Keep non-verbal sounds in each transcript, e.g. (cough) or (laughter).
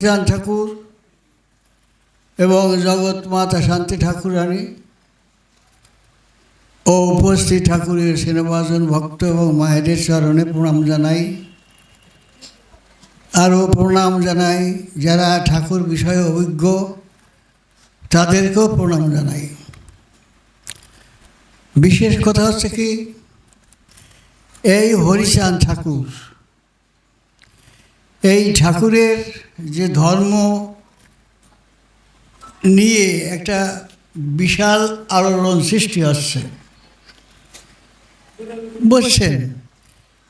চান ঠাকুর এবং জগৎ মাতা শান্তি ঠাকুরানী ও উপস্থিত ঠাকুরের সেনাবাজন ভক্ত এবং মায়েদের চরণে প্রণাম জানাই। আরও প্রণাম জানাই যারা ঠাকুর বিষয়ে অভিজ্ঞ, তাদেরকেও প্রণাম জানাই। বিশেষ কথা হচ্ছে কি, এই হরিচাঁদ ঠাকুর এই ঠাকুরের যে ধর্ম নিয়ে একটা বিশাল আলোড়ন সৃষ্টি হচ্ছে। বুঝছেন?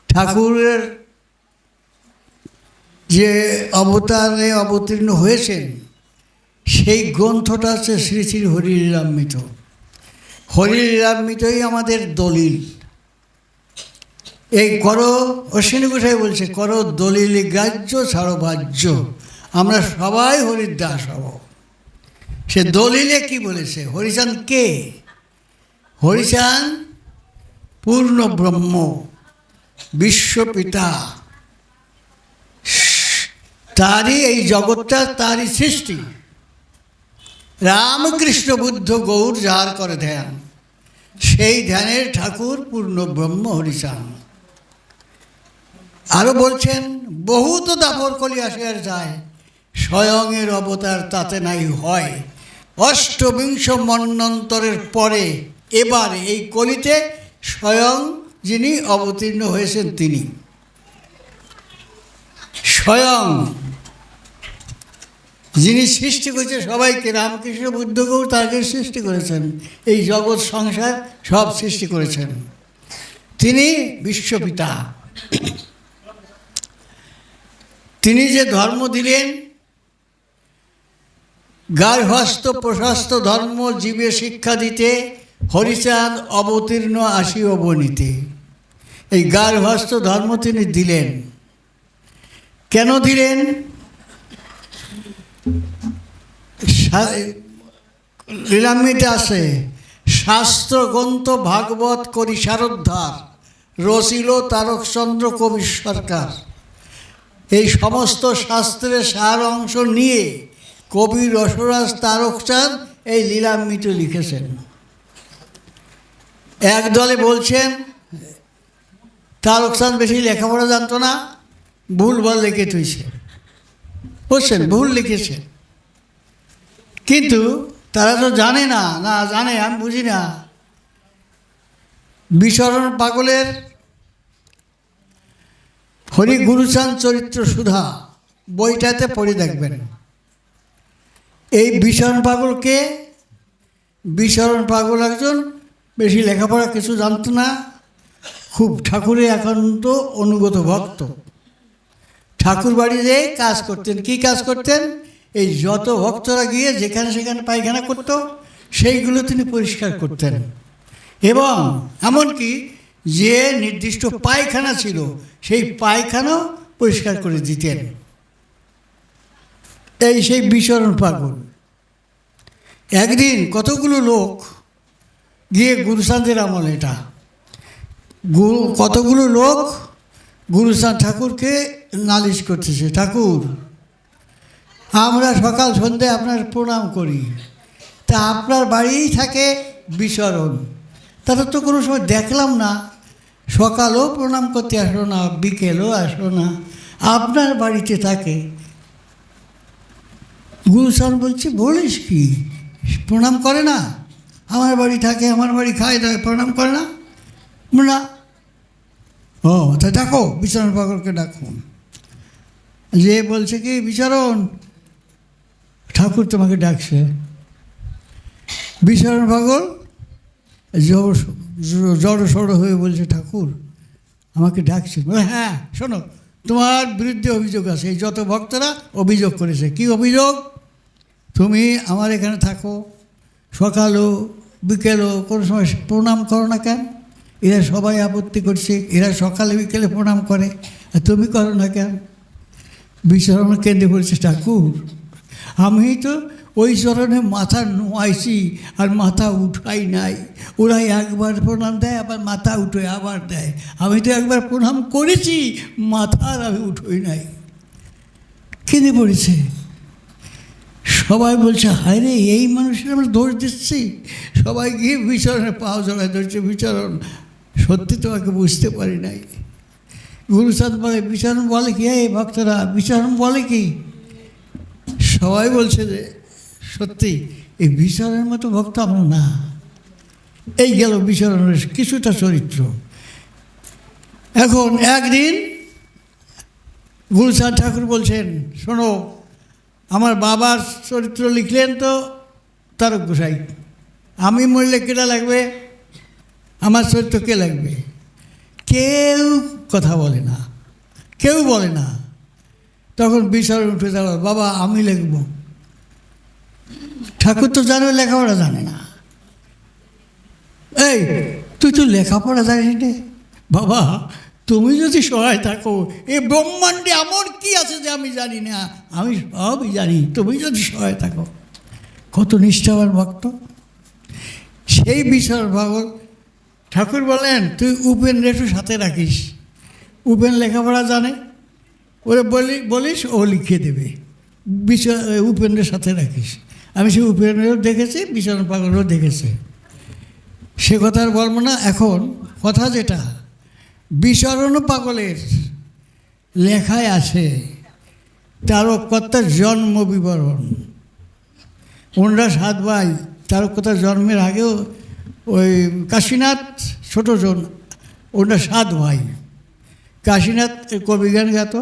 ঠাকুরের যে অবতারে অবতীর্ণ হয়েছেন, সেই গ্রন্থটা হচ্ছে শ্রী শ্রী হরিলীলামৃত হরিলীলামৃতই আমাদের দলিল। এই করো, অশ্বিনী গোসাই বলছে, করো দলিল গ্রাহ্য, ছাড়ো বাহ্য। আমরা সবাই হরির দাস হব। সে দলিলে কি বলেছে? হরিচাঁদ কে? হরিচাঁদ পূর্ণ ব্রহ্ম, বিশ্বপিতা। তারই এই জগৎটা, তারই সৃষ্টি। রামকৃষ্ণ বুদ্ধ গৌর যার করে ধ্যান, সেই ধ্যানের ঠাকুর পূর্ণ ব্রহ্ম হরিচাঁদ। আরও বলছেন, বহুত দাপর কলি আসিয়ার যায় স্বয়ংয়ের অবতার তাতে নাই হয়। অষ্টবিংশ মন্বন্তরের পরে এবার এই কলিতে স্বয়ং যিনি অবতীর্ণ হয়েছেন তিনি। স্বয়ং যিনি সৃষ্টি করেছে সবাইকে, রামকৃষ্ণ বুদ্ধকেও তাকে সৃষ্টি করেছেন। এই জগৎ সংসার সব সৃষ্টি করেছেন। তিনি বিশ্বপিতা। তিনি যে ধর্ম দিলেন গার্হস্থ প্রশস্ত ধর্ম জীবে শিক্ষা দিতে হরিচাঁদ অবতীর্ণ আসি অবনীতে এই গার্হস্থ ধর্ম তিনি দিলেন। কেন দিলেন? লীলামিতে আছে শাস্ত্রগ্রন্থ ভাগবত করি সারোদ্ধার রসিল তারকচন্দ্র কবি সরকার। এই সমস্ত শাস্ত্রের সার অংশ নিয়ে কবি রসরাজ তারকচাঁদ এই লীলামৃত লিখেছেন। এক দলে বলছেন, তারকচাঁদ বেশি লেখাপড়া জানতো না ভুলভাল লিখে তুইছে বুঝছেন ভুল লিখেছেন কিন্তু তারা তো জানে না না জানে, আমি বুঝি না। বিচরণ পাগলের হরি গুরুচাঁদ চরিত্র সুধা বইটাতে পড়ে দেখবেন। এই বিচরণ পাগলকে বিচরণ পাগল একজন বেশি লেখাপড়া কিছু জানত না খুব ঠাকুরের একান্ত অনুগত ভক্ত। ঠাকুর বাড়িতে কাজ করতেন। কি কাজ করতেন? এই যত ভক্তরা গিয়ে যেখানে সেখানে পায়খানা করত সেইগুলো তিনি পরিষ্কার করতেন। এবং এমনকি যে নির্দিষ্ট পায়খানা ছিল, সেই পায়খানাও পরিষ্কার করে দিতেন। এই সেই বিচরণ পাগল। একদিন কতগুলো লোক গিয়ে গুরুচাঁদের আমল এটা। গুরু কতগুলো লোক গুরুচাঁদ ঠাকুরকে নালিশ করতেছে, ঠাকুর, আমরা সকাল সন্ধে আপনার প্রণাম করি। তা আপনার বাড়িই থাকে বিচরণ। তারা তো কোনো সময় দেখলাম না সকালও প্রণাম করতে আসলো না, বিকেলও আসলো না। আপনার বাড়িতে থাকে। গুরুসান বলছে, বলিস কি? প্রণাম করে না? আমার বাড়ি থাকে, আমার বাড়ি খায় দায় প্রণাম করে না? না। ও তা ডাকো বিচরণ পাগলকে ডাকো যে বলছে কি, বিচরণ। ঠাকুর তোমাকে ডাকছে। বিচরণ পাগল জড় সড়ো হয়ে বলছে, ঠাকুর, আমাকে ডাকছে হ্যাঁ শোনো, তোমার বিরুদ্ধে অভিযোগ আছে। এই যত ভক্তরা অভিযোগ করেছে। কি অভিযোগ? তুমি আমার এখানে থাকো, সকালও, বিকেলও, কোনো সময় প্রণাম করো না কেন? এরা সবাই আপত্তি করছে, এরা সকালে, বিকেলে প্রণাম করে, আর তুমি করো না কেন? বিচরণ কেন্দ্রে বলছে, ঠাকুর, আমি তো ওই চরণে মাথা নোয়াইছি আর মাথা উঠাই নাই। ওরা একবার প্রণাম দেয়, আবার মাথা উঠে আবার দেয়। আমি তো একবার প্রণাম করেছি মাথার আমি উঠোই নাই। কেঁদে পড়েছে। সবাই বলছে, হায় রে, এই মানুষের আমরা দোষ দিচ্ছি? সবাই গিয়ে বিচরণে পাও জড়ায় ধরছে, বিচরণ, সত্যি তোমাকে বুঝতে পারি নাই। গুরুচাঁদ বলে, বিচরণ বলে কি? এই ভক্তরা, বিচরণ বলে কি? সবাই বলছে যে সত্যি, এই বিচরণের মতো ভক্ত আমরা না। এই গেল বিচরণের কিছুটা চরিত্র। এখন একদিন গুরুচাঁদ ঠাকুর বলছেন, শোনো, আমার বাবার চরিত্র লিখলেন তো তারক গোসাই। আমি মরলে কেটা লাগবে? আমার চরিত্র কে লাগবে? কেউ কথা বলে না। কেউ বলে না। তখন বিচরণ উঠে দাঁড়াল, বাবা, আমি লিখব। ঠাকুর তো জানো, লেখাপড়া জানে না। এই, তুই তো লেখাপড়া জানিস নে। বাবা, তুমি যদি সহায় থাকো, এই ব্রহ্মাণ্ডে এমন কি আছে যে আমি জানি না? আমি সবই জানি, তুমি যদি সহায় থাকো। কত নিষ্ঠাবান ভক্ত। সেই বিষয় ভাগল ঠাকুর বলেন, তুই উপেন একটু সাথে রাখিস। উপেন লেখাপড়া জানে। ওরে বলি বলিস ও লিখে দেবে। বিষয় উপেন্দ্রের সাথে রাখিস। আমি সে উপেন্দ্রও দেখেছি বিশাল পাগলও দেখেছে। সে কথা আর বলব না, এখন কথা যেটা, বিচরণ পাগলের লেখায় আছে তারকর্তার জন্ম বিবরণ। ওনরা সাত ভাই তারকর্তার জন্মের আগেও ওই কাশীনাথ ছোটো জন, ওনরা সাত ভাই। কাশীনাথ কবিগান গাত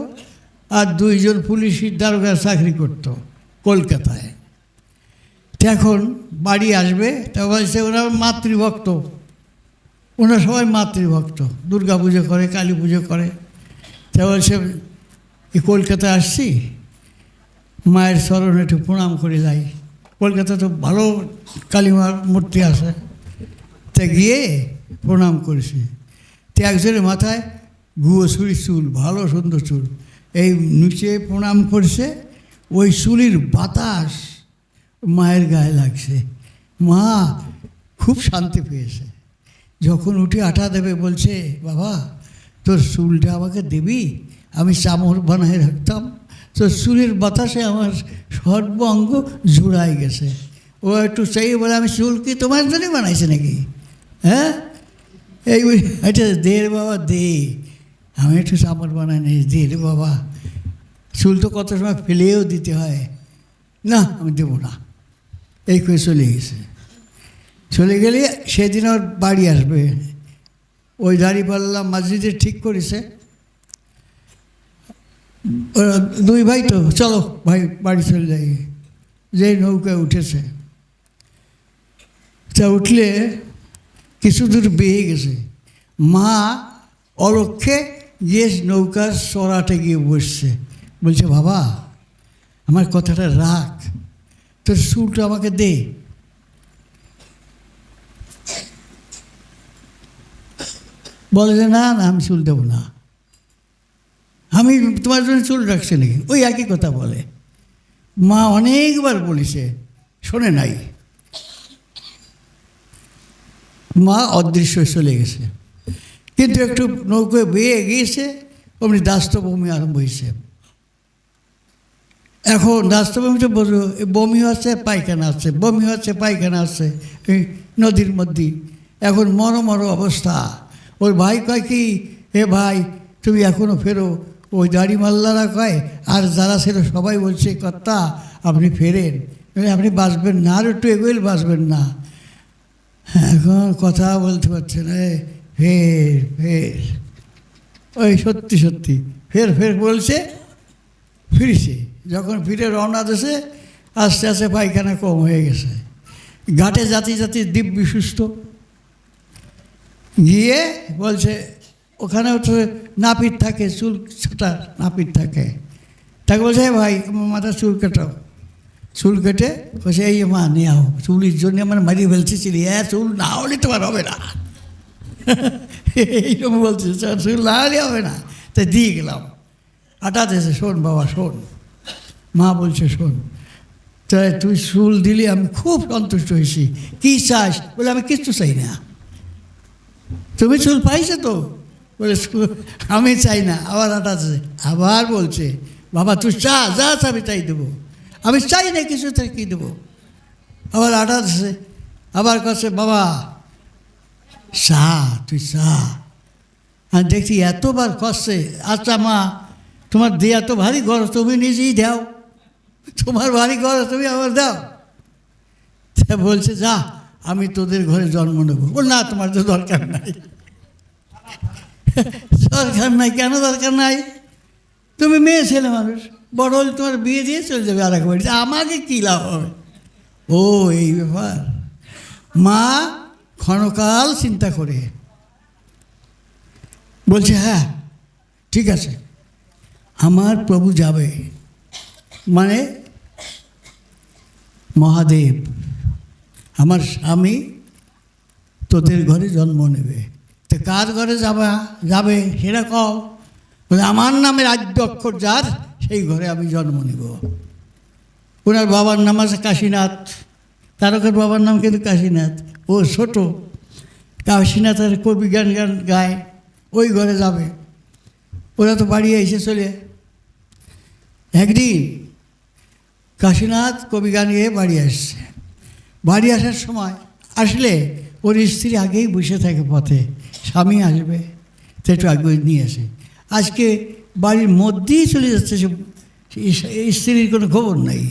আর দুইজন পুলিশের দারোগার চাকরি করতো কলকাতায়। এখন বাড়ি আসবে, তা বলছে ওরা মাতৃভক্ত। ওনারা সবাই মাতৃভক্ত। দুর্গা পুজো করে, কালী পুজো করে। তা বলছে এই কলকাতায় আসছি? মায়ের স্মরণে একটু প্রণাম করে যাই। কলকাতা তো ভালো কালীমার মূর্তি আছে। তা গিয়ে প্রণাম করেছি। তো একজনের মাথায় গুয়ো ছুরি চুল, ভালো সুন্দর চুল। এই নিচে প্রণাম করছে, ওই চুলির বাতাস। মায়ের গায়ে লাগছে। মা খুব শান্তি পেয়েছে। যখন উঠে আটা দেবে বলছে, বাবা, তোর চুলটা আমাকে দিবি? আমি চামড় বানায় রাখতাম। তোর চুলের বাতাসে আমার সর্ব অঙ্গ জুড়াই গেছে। ও একটু চাই বলে, আমি চুল কি তোমার জন্যই বানাইছে নাকি? হ্যাঁ? এই এটা দে বাবা, দে। আমি একটু চামড় বানাই নি দে রে বাবা। চুল তো কত সময় ফেলেও দিতে হয়। না, আমি দেবো না। এই করে চলে গেছে। চলে গেলে সেদিন ওর বাড়ি আসবে। ওই দাঁড়িপাল্লা মসজিদে ঠিক করেছে। ওরা দুই ভাই তো, চলো ভাই বাড়ি চলে যাই। যে নৌকায় উঠেছে। তা উঠলে কিছু দূর বেয়ে গেছে। মা অলক্ষে গিয়ে নৌকার সরাটে গিয়ে বসছে। বলছে, বাবা, আমার কথাটা রাখ। তোর চুলটা আমাকে দে। বলে যে, না না, আমি চুল দেবো না। আমি তোমার জন্য চুল রাখছি নাকি? ওই একই কথা বলে। মা অনেকবার বলেছে, শোনে নাই। মা অদৃশ্য চলে গেছে। কিন্তু একটু নৌকোয় বেয়ে গিয়েছে, অমনি দাস্তভূমি আরম্ভ হয়েছে। এখন দাস্তভূমিতে বলব বমি হচ্ছে, পায়খানা আছে বমি হচ্ছে, পায়খানা আছে নদীর মধ্যে। এখন মর মর অবস্থা। ওর ভাই কয় কি হে ভাই, তুমি এখনও ফেরো। ওই দাড়ি মাল্লারা কয়, আর যারা ছিল সবাই বলছে, কর্তা, আপনি ফেরেন। আপনি বাঁচবেন না, আর একটু এগোইল বাঁচবেন না। এখন কথা বলতে পারছে না ফের ফের। ওই সত্যি সত্যি, ফের ফের বলছে, ফিরছে। যখন ফিরে রওনা দিয়েছে আস্তে আস্তে পায়খানা কম হয়ে গেছে। ঘাটে জাতি জাতি দিব্যি সুস্থ। গিয়ে বলছে ওখানে তো নাপিত থাকে চুল ছাটা নাপিত থাকে। তাকে বলছে ভাই আমার মাথা চুল কাটাও। চুল কেটে বলছে এই মা নিয়ে আও। চুলের জন্য আমার মারিয়ে ফেলছি চিলি হ্যাঁ চুল না হলে তোমার হবে না। (laughs) এইরকম বলছে "স্যার, চুল না হলে হবে না। তাই দিয়ে গেলাম। আটা দিয়েছে শোন বাবা শোন। মা বলছে, শোন, তাই তুই চুল দিলে, আমি খুব সন্তুষ্ট হয়েছি। কী চাস? বলে, আমি কিচ্ছু চাই না। তুমি চুল পাইছো তো? বলে আমি চাই না আবার আটাচ্ছে আবার বলছে, বাবা, তুই চা যা আমি তাই দেবো। আমি চাই না কিছু থেকে কী দেবো? আবার আটা দিছে আবার কাছে, বাবা, চা, তুই চা। আর দেখছি, এতবার কষছে আচ্ছা মা, তোমার দেয়া তো ভারী গরম, তুমি নিজেই দাও। তোমার বাড়ি গরম তুমি আবার দাও। তা বলছে, যা, আমি তোদের ঘরে জন্ম নেব। বল, না, তোমার তো দরকার নাই। দরকার নাই, কেন দরকার নাই? তুমি মেয়ে ছেলে মানুষ, বড় হলে তোমার বিয়ে দিয়ে চলে যাবে আর এক বাড়িতে, আমাকে কী লাভ হবে? ও, এই ব্যাপার। মা, ক্ষণকাল চিন্তা করে। বলছে হ্যাঁ ঠিক আছে। আমার প্রভু যাবে। মানে মহাদেব, আমার স্বামী তোদের ঘরে জন্ম নেবে। তো কার ঘরে যাবা? যাবে সেটা কও। বলে, আমার নামে রাজ্য অক্ষর যার, সেই ঘরে আমি জন্ম নেব। ওনার বাবার নাম আছে কাশীনাথ। তারকের বাবার নাম কিন্তু কাশীনাথ। ও ছোট। কাশীনাথের কবি গান গান গায়। ওই ঘরে যাবে। ওরা তো বাড়ি এসে চলে। একদিন কাশীনাথ কবি গান গিয়ে বাড়ি আসছে। বাড়ি আসার সময় আসলে ওর স্ত্রী আগেই বসে থাকে পথে, স্বামী আসবে তো একটু আগে নিয়ে আসে। আজকে বাড়ির মধ্যেই চলে যাচ্ছে, সে স্ত্রীর কোনো খবর নাই।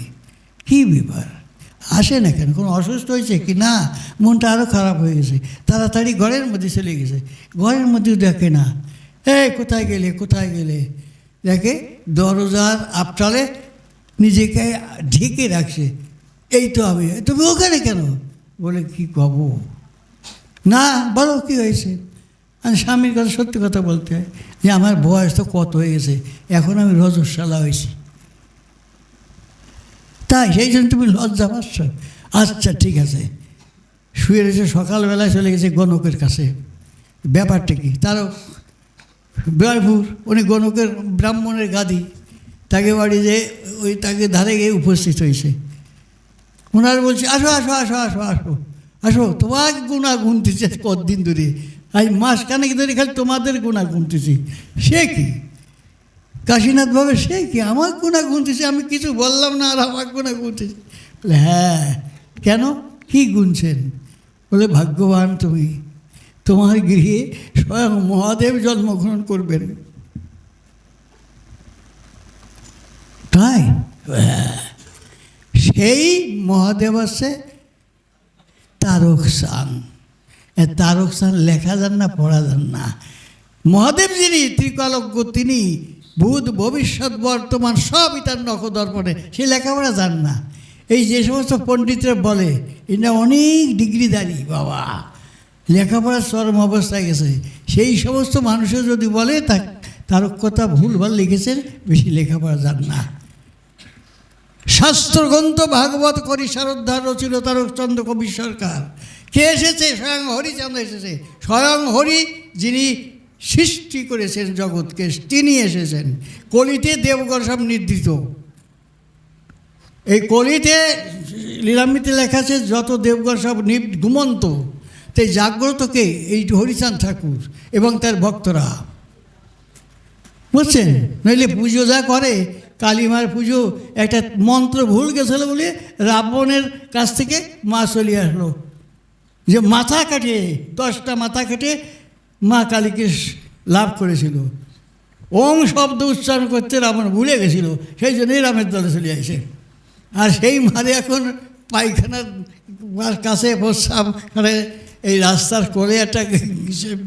কী ব্যাপার? আসে না কেন? কোনো অসুস্থ হয়েছে কি? না, মনটা আরও খারাপ হয়ে গেছে। তাড়াতাড়ি ঘরের মধ্যে চলে গেছে। ঘরের মধ্যেও দেখে না। এই কোথায় গেলে কোথায় গেলে? দেখে দরজার আপটালে নিজেকে ঢেকে রাখছে এই তো আমি। তুমি ওখানে কেন? বলে, কি কব না, বলো, কী হয়েছে? আমি স্বামীর কথা, সত্যি কথা বলতে হয় যে, আমার বয়স তো কত হয়ে গেছে, এখন আমি রজস্বালা হয়েছি। তাই, সেই জন্য তুমি লজ্জা পাচ্ছ? আচ্ছা ঠিক আছে। শুয়ে রয়েছে, সকালবেলায় চলে গেছে গণকের কাছে। ব্যাপারটা কি? তারও বিয়ারপুর উনি গণকের ব্রাহ্মণের গাদি। তাকে বাড়ি যে ওই তাকে ধারে গিয়ে উপস্থিত হয়েছে। ওনার বলছে, আসো আসো আসো আসো আসো আসো, তোমার গুণা গুনতেছে কতদিন ধরে? আজ মাস কানেক ধরে খালি তোমাদের গুণা গুনতেছি সে কি? কাশীনাথ ভাবে সে কি? আমার গুণা গুনতেছে আমি কিছু বললাম না, আর আমার গুণা গুনতেছি বলে হ্যাঁ কেন? কি গুনছেন বলে, ভাগ্যবান তুমি। তোমার গৃহে স্বয়ং মহাদেব জন্মগ্রহণ করবেন। তাই। সেই মহাদেব আছে তারক সান তারক সান লেখা যান না, পড়া যান না। মহাদেব যিনি, ত্রিকালজ্ঞ তিনি ভূত ভবিষ্যৎ, বর্তমান সবই তার নখদর্পণে সে লেখাপড়া যান না। এই যে সমস্ত পণ্ডিতরা বলে এটা অনেক ডিগ্রিদারি বাবা। লেখাপড়ার চরম অবস্থায় গেছে। সেই সমস্ত মানুষের যদি বলে তা তারকতা ভুলভাল লিখেছেন, বেশি লেখাপড়া যান না। শাস্ত্রগ্রন্থ ভাগবত করি সারোদ্ধার রচিল তারকচন্দ্র কবি সরকার। কে এসেছে? স্বয়ং হরিচন্দ্র এসেছে। স্বয়ং হরি যিনি সৃষ্টি করেছেন জগৎকে, তিনি এসেছেন। কলিতে দেবগণ সব নির্দিত এই কলিতে লীলামিতে লেখা আছে, যত দেবগণ সব ঘুমন্ত, তাই জাগ্রতকে এই হরিচাঁদ ঠাকুর এবং তার ভক্তরা। বুঝছেন? নইলে পুজো যা করে কালীমার পুজো একটা মন্ত্র ভুল গেছিল বলে রাবণের কাছ থেকে মা চলে আসলো। যে মাথা কাটে, দশটা মাথা কেটে মা কালীকে লাভ করেছিল। ওং শব্দ উচ্চারণ করতে রাবণ ভুলে গেছিল, সেই জন্যই রামের দলে চলে আসে। আর সেই মারে এখন পায়খানার কাছে প্রস্রাব এই রাস্তার কোলে একটা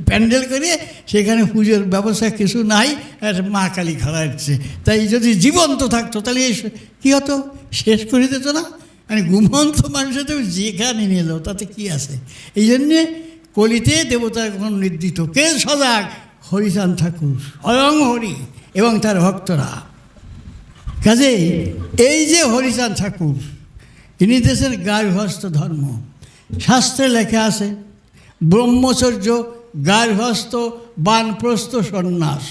প্যান্ডেল করে সেখানে পুজোর ব্যবস্থা কিছু নাই আর মা কালী খাড়া হচ্ছে। তাই যদি জীবন্ত থাকতো, তাহলে এই কী হতো? শেষ করে দিত না? মানে ঘুমন্ত মানুষের তো যেখানে নিয়ে তাতে কী আছে? এই জন্যে কলিতে দেবতা এখন নির্দিত কে সজাগ হরিচান ঠাকুর, স্বয়ং হরি এবং তার ভক্তরা। কাজেই এই যে হরিচাঁদ ঠাকুর, ইনি দেশের গার্হস্থ ধর্ম। শাস্ত্রে লেখা আছে ব্রহ্মচর্য, গার্হস্থ, বানপ্রস্থ সন্ন্যাস।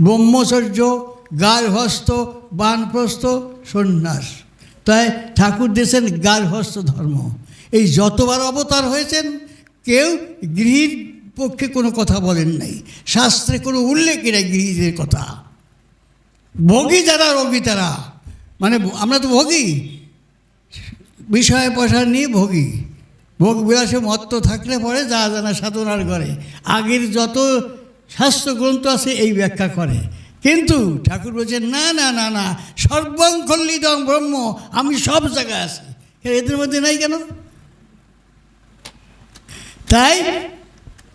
ব্রহ্মচর্য, গার্হস্থ, বানপ্রস্থ সন্ন্যাস। তাই ঠাকুর দিয়েছেন গার্হস্থ ধর্ম। এই যতবার অবতার হয়েছেন, কেউ গৃহীর পক্ষে কোনো কথা বলেন নাই। শাস্ত্রে কোনো উল্লেখ নেই গৃহীদের কথা। ভোগী যারা, রোগী তারা। মানে আমরা তো ভোগী। বিষয় পয়সা নিয়ে ভোগী। ভোগ বিলাসে মত্ত থাকলে পরে যা জানা সাধনার করে। আগের যত শাস্ত্রগ্রন্থ আছে এই ব্যাখ্যা করে। কিন্তু ঠাকুর বলছেন, না না না না সর্বং ব্রহ্ম, আমি সব জায়গায় আছি। এদের মধ্যে নাই কেন? তাই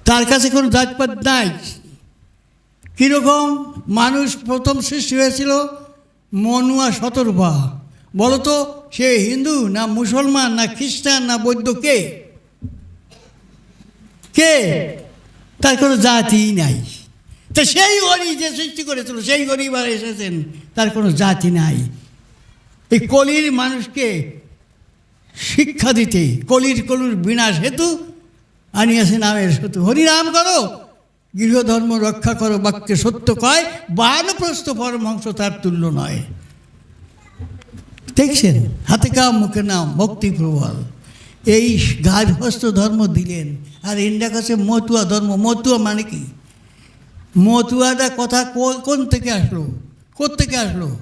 তার কাছে কোনো জাতপাত নাই। কীরকম মানুষ প্রথম সৃষ্টি হয়েছিল? মনুয়া শতরূপা। বলো তো সে হিন্দু না মুসলমান, না খ্রিস্টান, না বৌদ্ধ কে? কে? তার কোনো জাতিই নাই। তো সেই হরি যে সৃষ্টি করেছিল, সেই হরিবার এসেছেন, তার কোনো জাতি নাই। এই কলির মানুষকে শিক্ষা দিতে, কলির কলুর বিনাশ হেতু আনিয়াছে নামের সতু। হরিনাম করো, গৃহধর্ম রক্ষা করো, বাক্যে সত্য কয়, বানপ্রস্থ পরমহংস তার তুল্য নয়। দেখছেন? হাতে কাম, মুখে নাম, ভক্তি প্রবল। এই গার্হস্থ ধর্ম দিলেন। আর ইন্ডিয়া কাছে মতুয়া ধর্ম। মতুয়া মানে কি? মতুয়াটা কথা কোন থেকে আসলো? থেকে আসলো?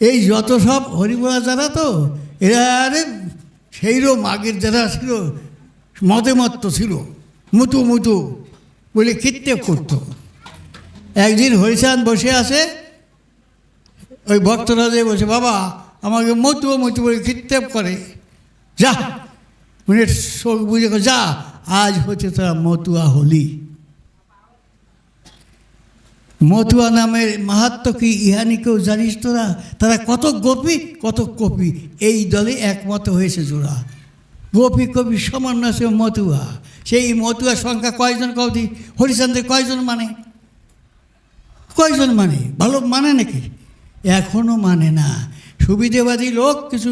এই যত সব হরিবোলা যারা তো, এরা আরে সেইরকম আগের যারা ছিল, মতে মত্ত ছিল। মুতু মুতু বলে কীর্তে করতো। একদিন হরিচাঁদ বসে আছে, ওই ভক্তরা যে বসে, বাবা আমাকে মতু মতু বলে কীর্তেপ করে। যা উনি চোখ বুঝে যা, আজ হচ্ছে তোরা মতুয়া হলি। মতুয়া নামের মাহাত্ম কি ইহানি কেউ জানিস তোরা? তারা কত গোপী, কত কপি। এই দলে একমত হয়েছে জোড়া। গোপী কবি সমান সে মতুয়া। সেই মতুয়ার সংখ্যা কয়জন কবি? হরিচন্দ্রের কয়জন মানে? কয়জন মানে? ভালো মানে নাকি? এখনও মানে না। সুবিধেবাদী লোক কিছু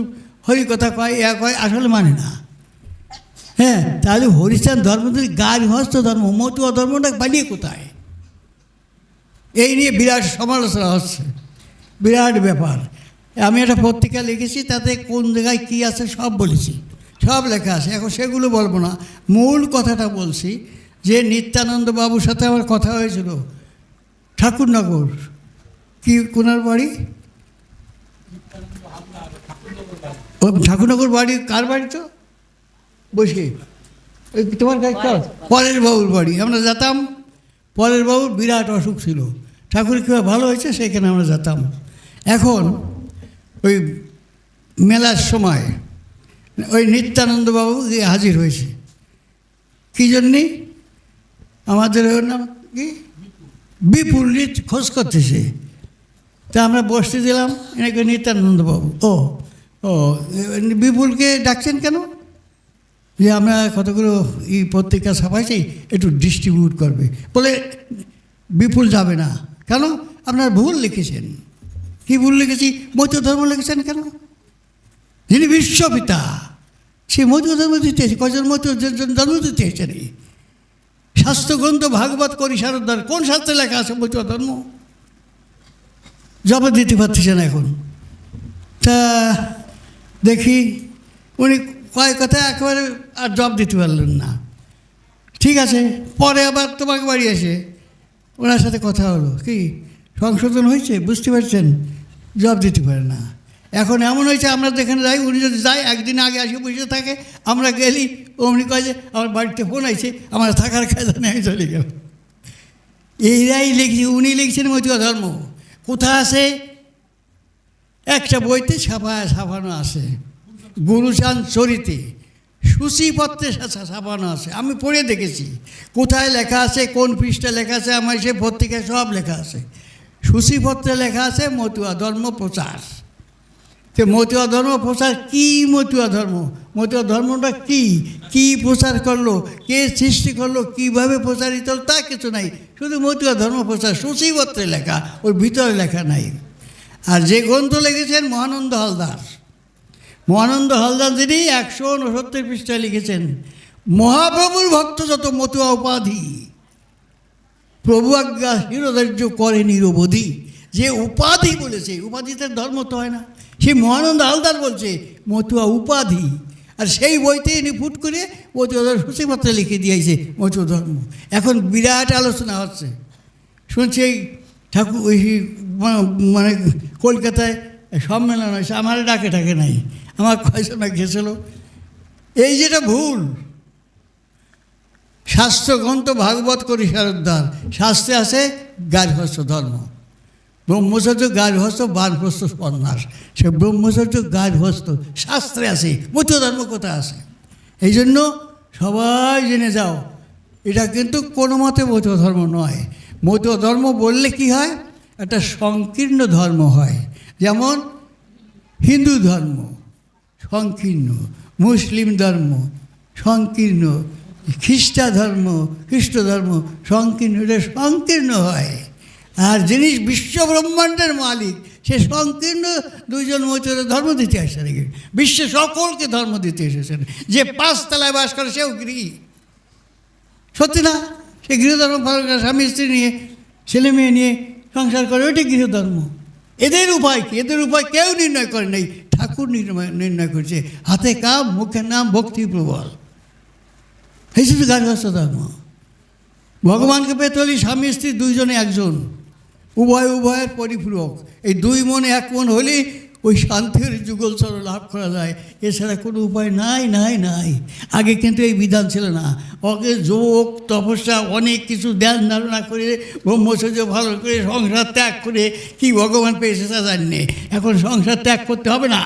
হরি কথা কয় এক কয়, আসলে মানে না। হ্যাঁ তাহলে হরিচাঁদ ধর্ম যদি গার্হস্থ ধর্ম, মতুয়া ধর্মটা বানিয়ে কোথায়? এই নিয়ে বিরাট সমালোচনা হচ্ছে। বিরাট ব্যাপার। আমি একটা পত্রিকা লিখেছি, তাতে কোন জায়গায় কী আছে সব বলেছি। সব লেখা আছে, এখন সেগুলো বলব না। মূল কথাটা বলছি যে নিত্যানন্দ বাবুর সাথে আমার কথা হয়েছিল। ঠাকুরনগর। কি, কোনার বাড়ি? ও ঠাকুরনগর বাড়ি কার বাড়ি তো? বসে ওই তোমার কাজ পরের বাবুর বাড়ি আমরা যেতাম। পরের বাবুর বিরাট অসুখ ছিল। ঠাকুর কীভাবে ভালো হয়েছে সেখানে আমরা যেতাম। এখন ওই মেলার সময় ওই নিত্যানন্দবাবু গিয়ে হাজির হয়েছে কী জন্যে? আমাদের ওর নাম কি? বিপুল নিত খোঁজ করতেছে। তা আমরা বসতে দিলাম এনেকে নিত্যানন্দবাবু ও ও বিপুলকে ডাকছেন কেন? যে আমরা কতগুলো এই পত্রিকা ছাপাইছি, একটু ডিস্ট্রিবিউট করবে। বলে, বিপুল যাবে না। কেন? আপনার ভুল লিখেছেন। কি ভুল লিখেছি? মৈত্র ধর্ম লিখেছেন কেন? যিনি বিশ্বপিতা সে মৈত্র ধর্ম দিতে কজন মৈত্র ধর্ম দিতে এসেছেন শাস্ত্রগ্রন্থ ভাগবত করি সারদার, কোন শাস্ত্রে লেখা আছে মৈত্র ধর্ম? জবাব দিতে পারতেছে না এখন। তা দেখি উনি কয়েক কথা একেবারে আর জব দিতে পারলেন না। ঠিক আছে, পরে আবার তোমাকে বাড়ি এসে ওনার সাথে কথা হলো। কি? সংশোধন হয়েছে? বুঝতে পারছেন? জব দিতে পারে না। এখন এমন হয়েছে, আমরা যেখানে যাই, উনি যদি যাই একদিন আগে আসে, বসে থাকে, আমরা গেলি, অমনি কয় যে, আমার বাড়িতে ফোন আইছে, আমার থাকার কায়দা নেই চলে গেল এইরাই লিখছি, উনি লিখছেন মতুয়া ধর্ম। কোথা আছে? একটা বইতে ছাপা ছাপানো আছে। গুরুচান চরিতে সূচিপত্রে ছাপানো আছে। আমি পড়ে দেখেছি। কোথায় লেখা আছে, কোন পৃষ্ঠা লেখা আছে, আমার সে পত্রিকায় সব লেখা আছে। সূচিপত্রে লেখা আছে, মতুয়া ধর্ম প্রচার। তো মতুয়া ধর্ম প্রচার কী মতুয়া ধর্ম? মতুয়া ধর্মটা কি? কি প্রচার করল? কে সৃষ্টি করল? কীভাবে প্রচারিত তা কিছু নাই। শুধু মতুয়া ধর্ম প্রচার, সূচিপত্রে লেখা, ওর ভিতরে লেখা নাই। আর যে গ্রন্থ লিখেছেন মহানন্দ হালদার। মহানন্দ হালদার যিনি একশো উনসত্তর পৃষ্ঠায় লিখেছেন, মহাপ্রভুর ভক্ত যত মতুয়া উপাধি, প্রভু আজ্ঞা শিরোধার্য করে নিরবধি যে উপাধি বলেছে উপাধিতে ধর্ম তো হয় না। সেই মহানন্দ হালদার বলছে, মতুয়া উপাধি। আর সেই বইতে ইনি ফুট করে মতুয়া ধর্ম সূচিপত্রে লিখে দিয়েছে, মতুয়া ধর্ম। এখন বিরাট আলোচনা হচ্ছে। শুনছি ঠাকুর, ওই মানে কলকাতায় সম্মেলন হয়েছে আমার ডাকে ডাকে নাই। আমার কয়জন গেছিল। এই যেটা ভুল শাস্ত্রগ্রন্থ ভাগবত করি শারদ্দার শাস্ত্রে আছে গার্হস্থ ধর্ম। ব্রহ্মচর্য গার্হস্থ বানপ্রস্থ, সন্ন্যাস। সে ব্রহ্মচর্য গার্হস্থ শাস্ত্রে আছে মধ্য ধর্ম কোথায় আছে? এই জন্য সবাই জেনে যাও, এটা কিন্তু কোনো মতে মধ্য ধর্ম নয়। মধ্য ধর্ম বললে কি হয়? একটা সংকীর্ণ ধর্ম হয়। যেমন হিন্দু ধর্ম, সংকীর্ণ। মুসলিম ধর্ম, সংকীর্ণ। খ্রিস্টা ধর্ম, খ্রিস্ট ধর্ম, সংকীর্ণ। এটা সংকীর্ণ হয়। আর যিনি বিশ্ব ব্রহ্মাণ্ডের মালিক, সে সংকীর্ণ দুইজন মধ্যে ধর্ম দিতে আসে নাকি? বিশ্বে সকলকে ধর্ম দিতে এসেছেন। যে পাঁচতলায় বাস করে, সেও গৃহী। সত্যি না? সে গৃহধর্ম পালন করে, স্বামী স্ত্রী নিয়ে, ছেলে মেয়ে নিয়ে সংসার করে ওইটি গৃহধর্ম। এদের উপায় কি? এদের উপায় কেউ নির্ণয় করে নেই। ঠাকুর নির্ণয় নির্ণয় করছে। হাতে কাম মুখের নাম, ভক্তি প্রবল। এই শুধু গার্হস্থ ধর্ম। ভগবানকে পেতে হলে স্বামী, স্ত্রী দুইজনে একজন। উভয়, উভয়ের পরিপূরক। এই দুই মন, এক মন হলেই ওই শান্তির যুগল চর লাভ করা যায়, এছাড়া কোনো উপায় নাই নাই নাই। আগে কিন্তু এই বিধান ছিল না। ওকে যোগ, তপস্যা, অনেক কিছু ধ্যান ধারণা করে, ব্রহ্মচর্য ভালো করে সংসার ত্যাগ করে কি ভগবান পেয়েছে তা জানি এখন সংসার ত্যাগ করতে হবে না।